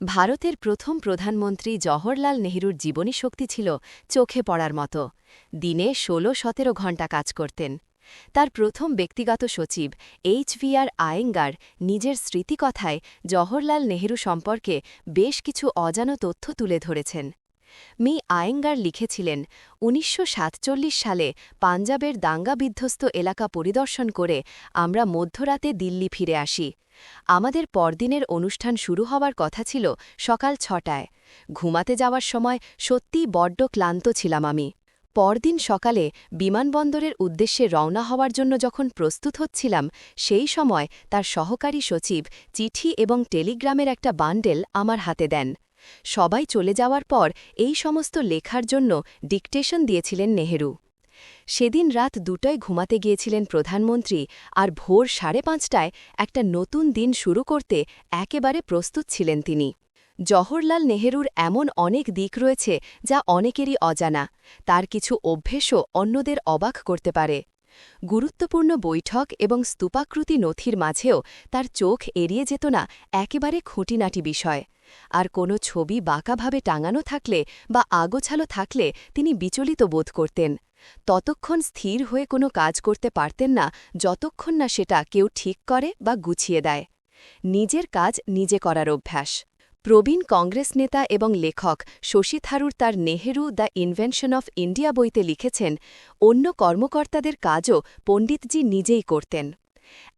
ভারতের প্রথম প্রধানমন্ত্রী জওহরলাল নেহরুর জীবনী শক্তি ছিল চোখে পড়ার মতো। দিনে ষোলো সতেরো ঘণ্টা কাজ করতেন। তার প্রথম ব্যক্তিগত সচিব এইচ ভি আর আয়েঙ্গার নিজের স্মৃতিকথায় জওহরলাল নেহরু সম্পর্কে বেশ কিছু অজানো তথ্য তুলে ধরেছেন। মি. আয়েঙ্গার লিখেছিলেন, উনিশশো সাতচল্লিশ সালে পাঞ্জাবের দাঙ্গা বিধ্বস্ত এলাকা পরিদর্শন করে আমরা মধ্যরাতে দিল্লি ফিরে আসি। আমাদের পরদিনের অনুষ্ঠান শুরু হওয়ার কথা ছিল সকাল ছটায়। ঘুমাতে যাওয়ার সময় সত্যিই বড্ড ক্লান্ত ছিলাম আমি। পরদিন সকালে বিমানবন্দরের উদ্দেশ্যে রওনা হওয়ার জন্য যখন প্রস্তুত হচ্ছিলাম, সেই সময় তার সহকারী সচিব, চিঠি এবং টেলিগ্রামের একটা বান্ডেল আমার হাতে দেন। সবাই চলে যাওয়ার পর এই সমস্ত লেখার জন্য ডিকটেশন দিয়েছিলেন নেহেরু। সেদিন রাত দুটোয় ঘুমাতে গিয়েছিলেন প্রধানমন্ত্রী আর ভোর সাড়ে পাঁচটায় একটা নতুন দিন শুরু করতে একেবারে প্রস্তুত ছিলেন তিনি। জহরলাল নেহরুর এমন অনেক দিক রয়েছে যা অনেকেরই অজানা। তার কিছু অভ্যেসও অন্যদের অবাক করতে পারে। গুরুত্বপূর্ণ বৈঠক এবং স্তূপাকৃতি নথির মাঝেও তার চোখ এড়িয়ে যেত না একেবারে খুঁটিনাটি বিষয়। আর কোনো ছবি বাঁকাভাবে টাঙানো থাকলে বা আগোছালো থাকলে তিনি বিচলিত বোধ করতেন। ততক্ষণ স্থির হয়ে কোনো কাজ করতে পারতেন না যতক্ষণ না সেটা কেউ ঠিক করে বা গুছিয়ে দেয়। নিজের কাজ নিজে করার অভ্যাস। প্রবীণ কংগ্রেস নেতা এবং লেখক শশী থারুর তার Nehru the invention of India বইতে লিখেছেন, অন্য কর্মকর্তাদের কাজও পণ্ডিতজি নিজেই করতেন।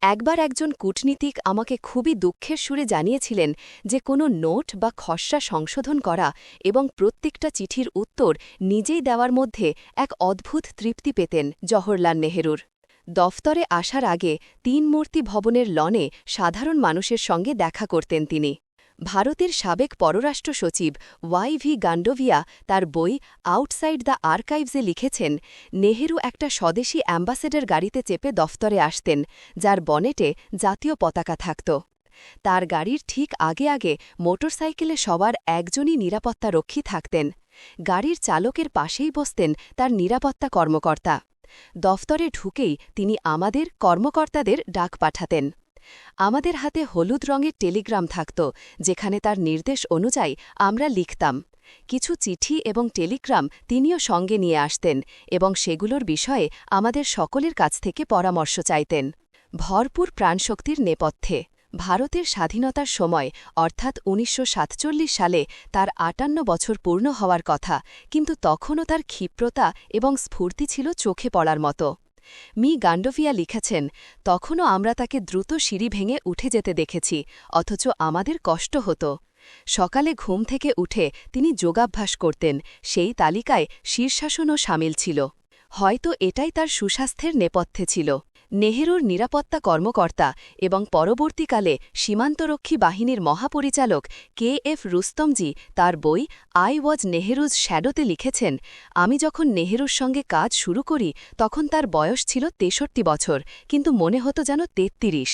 একবার একজন কূটনীতিক আমাকে খুবই দুঃখের সুরে জানিয়েছিলেন যে কোনো নোট বা খসড়া সংশোধন করা এবং প্রত্যেকটা চিঠির উত্তর নিজেই দেওয়ার মধ্যে এক অদ্ভুত তৃপ্তি পেতেন জওহরলাল নেহেরুর। দফতরে আসার আগে তিন মূর্তি ভবনের লনে সাধারণ মানুষের সঙ্গে দেখা করতেন তিনি। ভারতের সাবেক পররাষ্ট্র সচিব ওয়াই ভি গান্ডোভিয়া তার বই আউটসাইড দ্য আর্কাইভসে লিখেছেন, নেহেরু একটা স্বদেশী অ্যাম্বাসেডর গাড়িতে চেপে দফতরে আসতেন, যার বনেটে জাতীয় পতাকা থাকত। তার গাড়ির ঠিক আগে আগে মোটরসাইকেলে সবার একজনই নিরাপত্তা রক্ষী থাকতেন। গাড়ির চালকের পাশেই বসতেন তার নিরাপত্তা কর্মকর্তা। দফতরে ঢুকেই তিনি আমাদের কর্মকর্তাদের ডাক পাঠাতেন। আমাদের হাতে হলুদ রঙের টেলিগ্রাম থাকত, যেখানে তার নির্দেশ অনুযায়ী আমরা লিখতাম। কিছু চিঠি এবং টেলিগ্রাম তিনিও সঙ্গে নিয়ে আসতেন এবং সেগুলোর বিষয়ে আমাদের সকলের কাছ থেকে পরামর্শ চাইতেন। ভরপুর প্রাণশক্তির নেপথ্যে, ভারতের স্বাধীনতার সময়, অর্থাৎ উনিশশো সাতচল্লিশ সালে তার আটান্ন বছর পূর্ণ হওয়ার কথা, কিন্তু তখনও তার ক্ষিপ্রতা এবং স্ফূর্তি ছিল চোখে পড়ার মতো। মি গান্ডোভিয়া লিখেছেন, তখনও আমরা তাকে দ্রুত সিঁড়ি ভেঙে উঠে যেতে দেখেছি, অথচ আমাদের কষ্ট হতো। সকালে ঘুম থেকে উঠে তিনি যোগাভ্যাস করতেন, সেই তালিকায় শীর্ষাসনও সামিল ছিল। হয়তো এটাই তার সুস্বাস্থ্যের নেপথ্যে ছিল। নেহেরুর নিরাপত্তা কর্মকর্তা এবং পরবর্তীকালে সীমান্তরক্ষী বাহিনীর মহাপরিচালক কে এফ রুস্তমজি তার বই আই ওয়াজ নেহেরুজ শ্যাডোতে লিখেছেন, আমি যখন নেহেরুর সঙ্গে কাজ শুরু করি, তখন তার বয়স ছিল তেষট্টি বছর, কিন্তু মনে হতো যেন তেত্রিশ।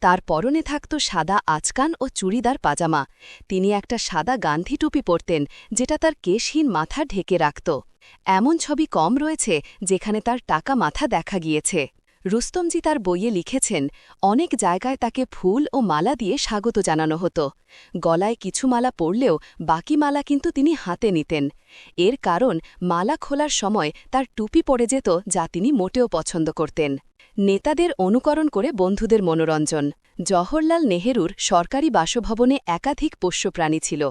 তার পরনে থাকত সাদা আচকান ও চুড়িদার পাজামা। তিনি একটা সাদা গান্ধী টুপি পরতেন, যেটা তার কেশহীন মাথা ঢেকে রাখত। এমন ছবি কম রয়েছে, যেখানে তার টাকা মাথা দেখা গিয়েছে। রুস্তমজি তার বইয়ে লিখেছেন, অনেক জায়গায় তাকে ফুল ও মালা দিয়ে স্বাগত জানানো হতো। গলায় কিছু মালা পড়লেও বাকি মালা কিন্তু তিনি হাতে নিতেন। এর কারণ, মালা খোলার সময় তার টুপি পড়ে যেত যা তিনি মোটেও পছন্দ করতেন। নেতাদের অনুকরণ করে বন্ধুদের মনোরঞ্জন। জওহরলাল নেহেরুর সরকারি বাসভবনে একাধিক পোষ্যপ্রাণী ছিল।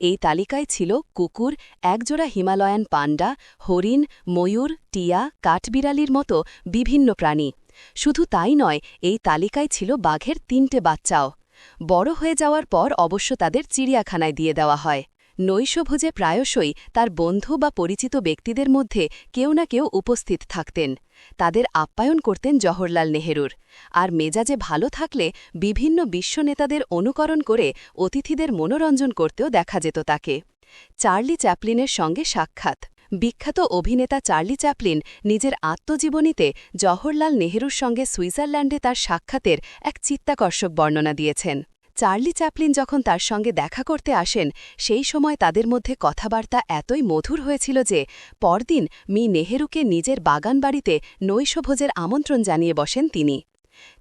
এই তালিকায় ছিল কুকুর, একজোড়া হিমালয়ান পান্ডা, হরিণ, ময়ূর, টিয়া, কাঠবিড়ালির মতো বিভিন্ন প্রাণী। শুধু তাই নয়, এই তালিকায় ছিল বাঘের তিনটে বাচ্চাও। বড় হয়ে যাওয়ার পর অবশ্য তাদের চিড়িয়াখানায় দিয়ে দেওয়া হয়। নৈশভোজে প্রায়শই তার বন্ধু বা পরিচিত ব্যক্তিদের মধ্যে কেউ না কেউ উপস্থিত থাকতেন। তাদের আপ্যায়ন করতেন জওহরলাল নেহেরুর। আর মেজাজে ভালো থাকলে বিভিন্ন বিশ্ব নেতাদের অনুকরণ করে অতিথিদের মনোরঞ্জন করতেও দেখা যেত তাকে। চার্লি চ্যাপলিনের সঙ্গে সাক্ষাৎ। বিখ্যাত অভিনেতা চার্লি চ্যাপলিন নিজের আত্মজীবনীতে জওহরলাল নেহরুর সঙ্গে সুইজারল্যান্ডে তার সাক্ষাতের এক চিত্তাকর্ষক বর্ণনা দিয়েছেন। চার্লি চ্যাপলিন যখন তার সঙ্গে দেখা করতে আসেন, সেই সময় তাদের মধ্যে কথাবার্তা এতই মধুর হয়েছিল যে পরদিন মি নেহেরুকে নিজের বাগান বাড়িতে নৈশভোজের আমন্ত্রণ জানিয়ে বসেন তিনি।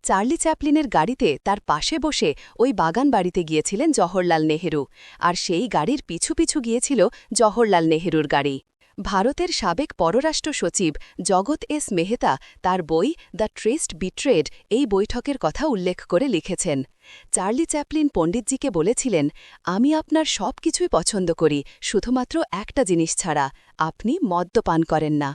চার্লি চ্যাপলিনের গাড়িতে তার পাশে বসে ওই বাগান বাড়িতে গিয়েছিলেন জওহরলাল নেহেরু, আর সেই গাড়ির পিছু পিছু গিয়েছিল জওহরলাল নেহেরুর গাড়ি। ভারতের সাবেক পররাষ্ট্র সচিব জগৎ এস মেহতা তার বই দ্য ট্রেস্ট বিট্রেড এই বৈঠকের কথা উল্লেখ করে লিখেছেন। চার্লি চ্যাপলিন পণ্ডিতজিকে বলেছিলেন, আমি আপনার সব কিছুই পছন্দ করি, শুধুমাত্র একটা জিনিস ছাড়া। আপনি মদ্যপান করেন না।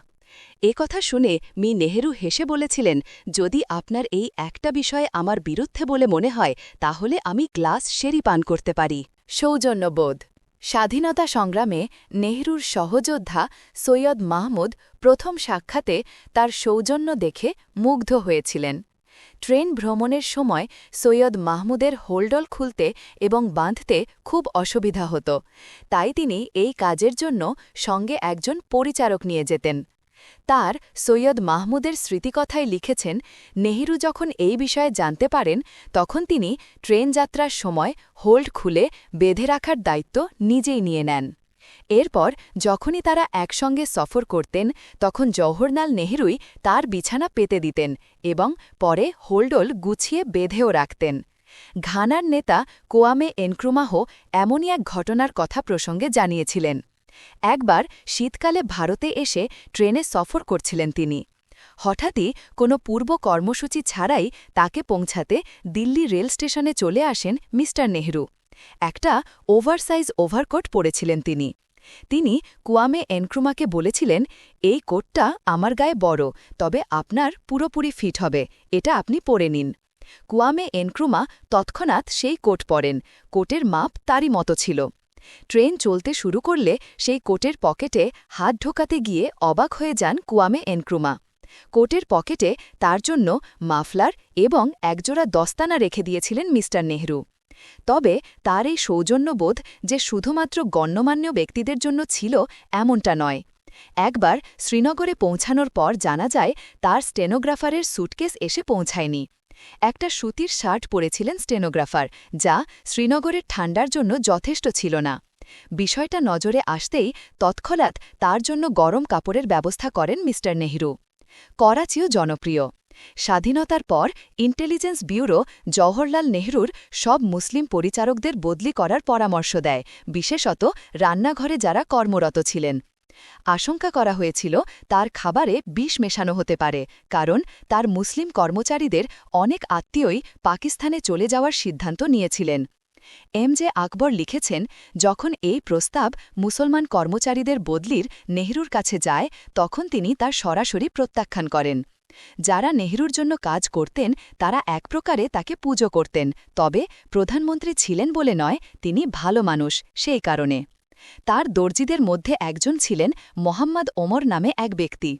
এ কথা শুনে মি নেহেরু হেসে বলেছিলেন, যদি আপনার এই একটা বিষয়ে আমার বিরুদ্ধে বলে মনে হয়, তাহলে আমি গ্লাস সেরি পান করতে পারি। সৌজন্যবোধ। স্বাধীনতা সংগ্রামে নেহরুর সহযোদ্ধা সৈয়দ মাহমুদ প্রথম সাক্ষাতে তার সৌজন্য দেখে মুগ্ধ হয়েছিলেন। ট্রেন ভ্রমণের সময় সৈয়দ মাহমুদের হোল্ডল খুলতে এবং বাঁধতে খুব অসুবিধা হতো। তাই তিনি এই কাজের জন্য সঙ্গে একজন পরিচারক নিয়ে যেতেন। তার সৈয়দ মাহমুদের স্মৃতিকথায় লিখেছেন, নেহেরু যখন এই বিষয়ে জানতে পারেন, তখন তিনি ট্রেন যাত্রার সময় হোল্ড খুলে বেঁধে রাখার দায়িত্ব নিজেই নিয়ে নেন। এরপর যখনই তারা একসঙ্গে সফর করতেন, তখন জওহরলাল নেহরুই তার বিছানা পেতে দিতেন এবং পরে হোল্ডল গুছিয়ে বেঁধেও রাখতেন। ঘানার নেতা কোয়ামে এনক্রুমাহ এমনই এক ঘটনার কথা প্রসঙ্গে জানিয়েছিলেন। একবার শীতকালে ভারতে এসে ট্রেনে সফর করছিলেন তিনি। হঠাৎই কোনো পূর্ব কর্মসূচি ছাড়াই তাকে পৌঁছাতে দিল্লি রেল স্টেশনে চলে আসেন মিস্টার নেহরু। একটা ওভারসাইজ ওভারকোট পরেছিলেন তিনি। তিনি কুয়ামে এনক্রুমাকে বলেছিলেন, এই কোটটা আমার গায়ে বড়, তবে আপনার পুরোপুরি ফিট হবে, এটা আপনি পরে নিন। কুয়ামে এনক্রুমা তৎক্ষণাৎ সেই কোট পরেন, কোটের মাপ তারই মতো ছিল। ট্রেন চলতে শুরু করলে সেই কোটের পকেটে হাত ঢোকাতে গিয়ে অবাক হয়ে যান কুয়ামে এনক্রুমা। কোটের পকেটে তার জন্য মাফলার এবং একজোড়া দস্তানা রেখে দিয়েছিলেন মিস্টার নেহরু। তবে তার এই সৌজন্যবোধ যে শুধুমাত্র গণ্যমান্য ব্যক্তিদের জন্য ছিল এমনটা নয়। একবার শ্রীনগরে পৌঁছানোর পর জানা যায়, তার স্টেনোগ্রাফারের সুটকেস এসে পৌঁছায়নি। একটা সুতির শার্ট পরেছিলেন স্টেনোগ্রাফার, যা শ্রীনগরের ঠান্ডার জন্য যথেষ্ট ছিল না। বিষয়টা নজরে আসতেই তৎক্ষণাৎ তার জন্য গরম কাপড়ের ব্যবস্থা করেন মিস্টার নেহরু। করাচিও জনপ্রিয়। স্বাধীনতার পর ইন্টেলিজেন্স ব্যুরো জওহরলাল নেহরুর সব মুসলিম পরিচারকদের বদলি করার পরামর্শ দেয়, বিশেষত রান্নাঘরে যারা কর্মরত ছিলেন। আশঙ্কা করা হয়েছিল তার খাবারে বিষ মেশানো হতে পারে, কারণ তার মুসলিম কর্মচারীদের অনেক আত্মীয়ই পাকিস্তানে চলে যাওয়ার সিদ্ধান্ত নিয়েছিলেন। এম জে আকবর লিখেছেন, যখন এই প্রস্তাব মুসলমান কর্মচারীদের বদলির নেহরুর কাছে যায়, তখন তিনি তার সরাসরি প্রত্যাখ্যান করেন। যারা নেহরুর জন্য কাজ করতেন, তারা এক প্রকারে তাকে পুজো করতেন, তবে প্রধানমন্ত্রী ছিলেন বলে নয়, তিনি ভালো মানুষ, সেই কারণে। তার দর্জিদের মধ্যে একজন ছিলেন মোহাম্মদ ওমর নামে এক ব্যক্তি।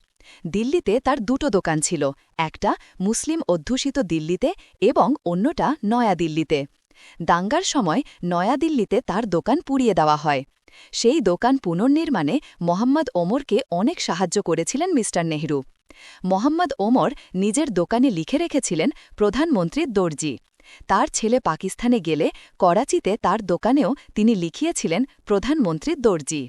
দিল্লিতে তার দুটো দোকান ছিল, একটা মুসলিম অধ্যুষিত দিল্লিতে এবং অন্যটা নয়াদিল্লিতে। দাঙ্গার সময় নয়াদিল্লিতে তার দোকান পুড়িয়ে দেওয়া হয়। সেই দোকান পুনর্নির্মাণে মোহাম্মদ ওমরকে অনেক সাহায্য করেছিলেন মিস্টার নেহরু। মোহাম্মদ ওমর নিজের দোকানে লিখে রেখেছিলেন প্রধানমন্ত্রীর দর্জি। তার ছেলে পাকিস্তানে গেলে করাচিতে তার দোকানেও তিনি লিখিয়েছিলেন প্রধানমন্ত্রীর দর্জি।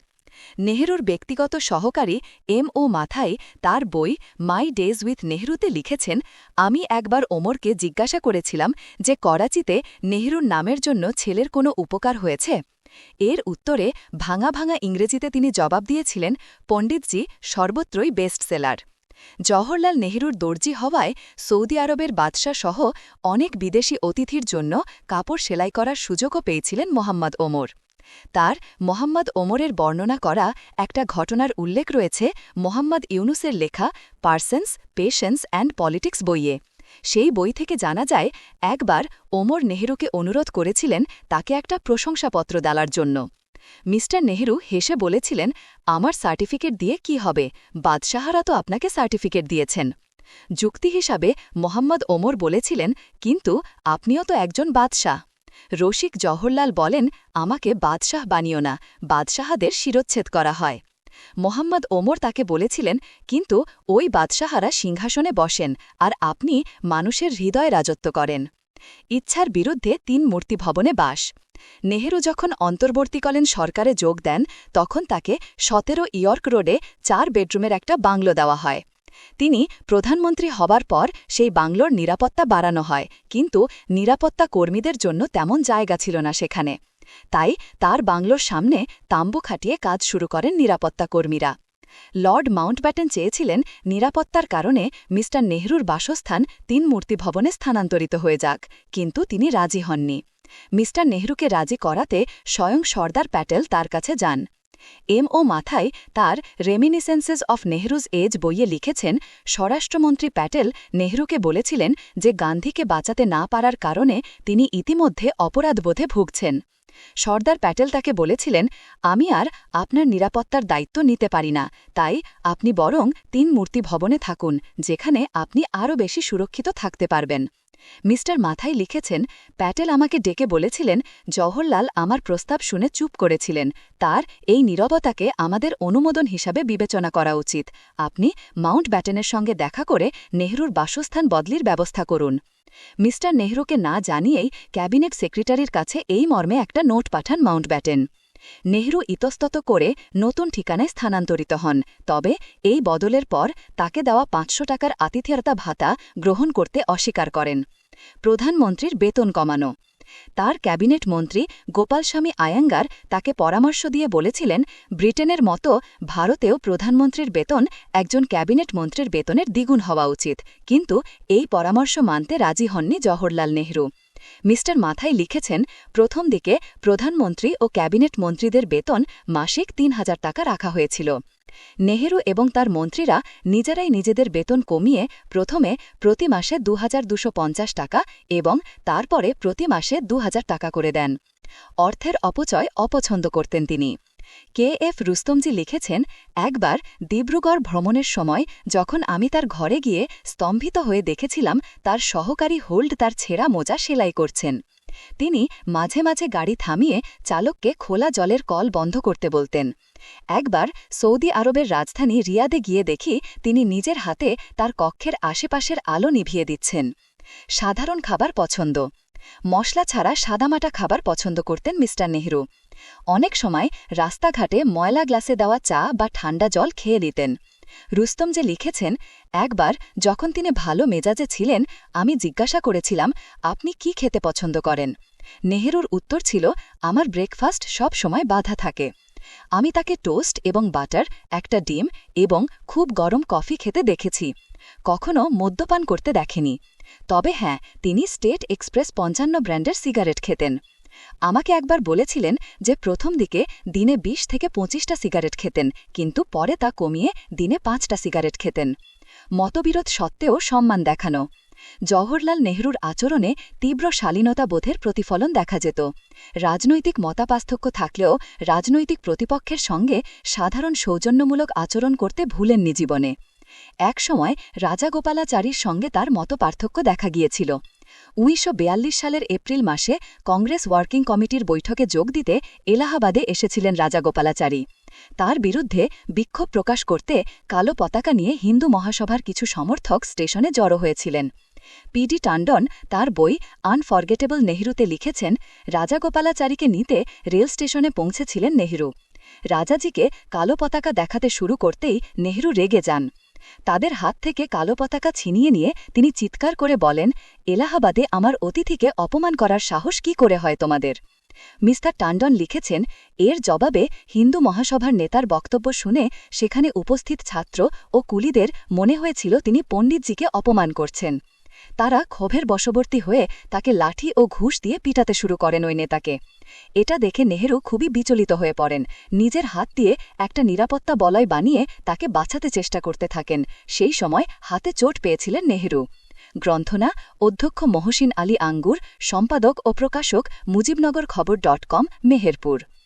নেহরুর ব্যক্তিগত সহকারী এম ও মাথায় তার বই মাই ডেজ উইথ নেহরুতে লিখেছেন, আমি একবার ওমরকে জিজ্ঞাসা করেছিলাম যে করাচিতে নেহরুর নামের জন্য ছেলের কোনো উপকার হয়েছে। এর উত্তরে ভাঙা ভাঙা ইংরেজিতে তিনি জবাব দিয়েছিলেন, পণ্ডিতজি সর্বত্রই বেস্ট সেলার জওহরলাল নেহরুর দর্জি হওয়ায় সৌদি আরবের বাদশাহ সহ অনেক বিদেশি অতিথির জন্য কাপড় সেলাই করার সুযোগও পেয়েছিলেন মোহাম্মদ ওমর। তার মোহাম্মদ ওমরের বর্ণনা করা একটা ঘটনার উল্লেখ রয়েছে মোহাম্মদ ইউনুসের লেখা পার্সেন্স, পেশেন্স অ্যান্ড পলিটিক্স বইয়ে। সেই বই থেকে জানা যায়, একবার ওমর নেহরুকে অনুরোধ করেছিলেন তাকে একটা প্রশংসাপত্র দেওয়ার জন্য। মিস্টার নেহরু হেসে বলেছিলেন, আমার সার্টিফিকেট দিয়ে কি হবে? বাদশাহারা তো আপনাকে সার্টিফিকেট দিয়েছেন। যুক্তি হিসাবে মোহাম্মদ ওমর বলেছিলেন, কিন্তু আপনিও তো একজন বাদশাহ। রসিক জওহরলাল বলেন, আমাকে বাদশাহ বানিও না, বাদশাহাদের শিরোচ্ছেদ করা হয়। মোহাম্মদ ওমর তাকে বলেছিলেন, কিন্তু ওই বাদশাহারা সিংহাসনে বসেন, আর আপনি মানুষের হৃদয় রাজত্ব করেন। ইচ্ছার বিরুদ্ধে তিন মূর্তি ভবনে বাস। নেহেরু যখন অন্তর্বর্তীকালীন সরকারে যোগ দেন, তখন তাকে সতেরো ইয়র্ক রোডে চার বেডরুমের একটা বাংলো দেওয়া হয়। তিনি প্রধানমন্ত্রী হবার পর সেই বাংলোর নিরাপত্তা বাড়ানো হয়, কিন্তু নিরাপত্তা কর্মীদের জন্য তেমন জায়গা ছিল না সেখানে। তাই তার বাংলোর সামনে তাম্বু খাটিয়ে কাজ শুরু করেন নিরাপত্তা কর্মীরা। লর্ড মাউন্টব্যাটেন চেয়েছিলেন নিরাপত্তার কারণে মিস্টার নেহরুর বাসস্থান তিন মূর্তি ভবনে স্থানান্তরিত হয়ে যাক, কিন্তু তিনি রাজি হননি। মিস্টার নেহরুকে রাজি করাতে স্বয়ং সর্দার প্যাটেল তার কাছে যান। এম ও মাথায় তার রেমিনিসেন্সেস অফ নেহরুজ এজ বইয়ে লিখেছেন, স্বরাষ্ট্রমন্ত্রী প্যাটেল নেহরুকে বলেছিলেন যে গান্ধীকে বাঁচাতে না পারার কারণে তিনি ইতিমধ্যে অপরাধবোধে ভুগছেন। সর্দার প্যাটেল তাকে বলেছিলেন, আমি আর আপনার নিরাপত্তার দায়িত্ব নিতে পারি না। তাই আপনি বরং তিন মূর্তি ভবনে থাকুন, যেখানে আপনি আরও বেশি সুরক্ষিত থাকতে পারবেন। মিস্টার মাথায় লিখেছেন, প্যাটেল আমাকে ডেকে বলেছিলেন, জওহরলাল আমার প্রস্তাব শুনে চুপ করেছিলেন। তার এই নীরবতাকে আমাদের অনুমোদন হিসাবে বিবেচনা করা উচিত। আপনি মাউন্ট ব্যাটেনের সঙ্গে দেখা করে নেহরুর বাসস্থান বদলির ব্যবস্থা করুন। মিস্টার নেহরুকে না জানিয়েই ক্যাবিনেট সেক্রেটারির কাছে এই মর্মে একটা নোট পাঠান মাউন্ট ব্যাটেন। নেহরু ইতস্তত করে নতুন ঠিকানায় স্থানান্তরিত হন, তবে এই বদলের পর তাকে দেওয়া পাঁচশো টাকার আতিথেয়তা ভাতা গ্রহণ করতে অস্বীকার করেন। প্রধানমন্ত্রীর বেতন কমানো। তার ক্যাবিনেট মন্ত্রী গোপালস্বামী আয়াঙ্গার তাকে পরামর্শ দিয়ে বলেছিলেন, ব্রিটেনের মতো ভারতেও প্রধানমন্ত্রীর বেতন একজন ক্যাবিনেট মন্ত্রীর বেতনের দ্বিগুণ হওয়া উচিত। কিন্তু এই পরামর্শ মানতে রাজি হননি জওহরলাল নেহরু। মিস্টার মাথায় লিখেছেন, প্রথম দিকে প্রধানমন্ত্রী ও ক্যাবিনেট মন্ত্রীদের বেতন মাসিক তিন হাজার টাকা রাখা হয়েছিল। নেহেরু এবং তার মন্ত্রীরা নিজেরাই নিজেদের বেতন কমিয়ে প্রথমে প্রতি মাসে দু টাকা এবং তারপরে প্রতি মাসে দু হাজার টাকা করে দেন। অর্থের অপচয় অপছন্দ করতেন তিনি। কে এফ রুস্তমজি লিখেছেন, একবার দিব্রুগড় ভ্রমণের সময় যখন আমি তার ঘরে গিয়ে স্তম্ভিত হয়ে দেখেছিলাম তার সহকারী হোল্ড তার ছেঁড়া মোজা সেলাই করছেন। তিনি মাঝে মাঝে গাড়ি থামিয়ে চালককে খোলা জলের কল বন্ধ করতে বলতেন। একবার সৌদি আরবের রাজধানী রিয়াদে গিয়ে দেখি তিনি নিজের হাতে তার কক্ষের আশেপাশের আলো নিভিয়ে দিচ্ছেন। সাধারণ খাবার পছন্দ। মশলা ছাড়া সাদামাটা খাবার পছন্দ করতেন মিস্টার নেহরু। অনেক সময় রাস্তাঘাটে ময়লা গ্লাসে দেওয়া চা বা ঠান্ডা জল খেয়ে দিতেন রুস্তম যে লিখেছেন, একবার যখন তিনি ভালো মেজাজে ছিলেন, আমি জিজ্ঞাসা করেছিলাম, আপনি কি খেতে পছন্দ করেন? নেহেরুর উত্তর ছিল, আমার ব্রেকফাস্ট সব সময় বাধা থাকে। আমি তাকে টোস্ট এবং বাটার, একটা ডিম এবং খুব গরম কফি খেতে দেখেছি। কখনও মদ্যপান করতে দেখেনি। তবে হ্যাঁ তিনি স্টেট এক্সপ্রেস পঞ্চান্ন ব্র্যান্ডের সিগারেট খেতেন। আমাকে একবার বলেছিলেন যে প্রথম দিকে দিনে ২০ থেকে পঁচিশটা সিগারেট খেতেন, কিন্তু পরে তা কমিয়ে দিনে পাঁচটা সিগারেট খেতেন। মতবিরোধ সত্ত্বেও সম্মান দেখানো। জওহরলাল নেহরুর আচরণে তীব্র শালীনতা বোধের প্রতিফলন দেখা যেত। রাজনৈতিক মতাপার্থক্য থাকলেও রাজনৈতিক প্রতিপক্ষের সঙ্গে সাধারণ সৌজন্যমূলক আচরণ করতে ভুলেননি জীবনে। একসময় রাজাগোপালাচারীর সঙ্গে তার মতপার্থক্য দেখা গিয়েছিল। উনিশশো বিয়াল্লিশ সালের এপ্রিল মাসে কংগ্রেস ওয়ার্কিং কমিটির বৈঠকে যোগ দিতে এলাহাবাদে এসেছিলেন রাজাগোপালাচারী। তার বিরুদ্ধে বিক্ষোভ প্রকাশ করতে কালো পতাকা নিয়ে হিন্দু মহাসভার কিছু সমর্থক স্টেশনে জড়ো হয়েছিলেন। পিডি টান্ডন তার বই আনফরগেটেবল নেহরুতে লিখেছেন, রাজাগোপালাচারীকে নিতে রেল স্টেশনে পৌঁছেছিলেন নেহরু। রাজাজিকে কালো পতাকা দেখাতে শুরু করতেই নেহরু রেগে যান। তাদের হাত থেকে কালো পতাকা ছিনিয়ে নিয়ে তিনি চিৎকার করে বলেন, এলাহাবাদে আমার অতিথিকে অপমান করার সাহস কি করে হয় তোমাদের? মিস্টার টান্ডন লিখেছেন, এর জবাবে হিন্দু মহাসভার নেতার বক্তব্য শুনে সেখানে উপস্থিত ছাত্র ও কুলিদের মনে হয়েছিল তিনি পণ্ডিতজিকে অপমান করছেন। তারা ক্ষোভের বশবর্তী হয়ে তাকে লাঠি ও ঘুষ দিয়ে পিটাতে শুরু করেন ওই নেতাকে। এটা দেখে নেহেরু খুবই বিচলিত হয়ে পড়েন। নিজের হাত দিয়ে একটা নিরাপত্তা বলয় বানিয়ে তাকে বাঁচাতে চেষ্টা করতে থাকেন। সেই সময় হাতে চোট পেয়েছিলেন নেহেরু। গ্রন্থনা, অধ্যক্ষ মহসিন আলী আঙ্গুর, সম্পাদক ও প্রকাশক মুজিবনগর খবর ডট কম, মেহেরপুর।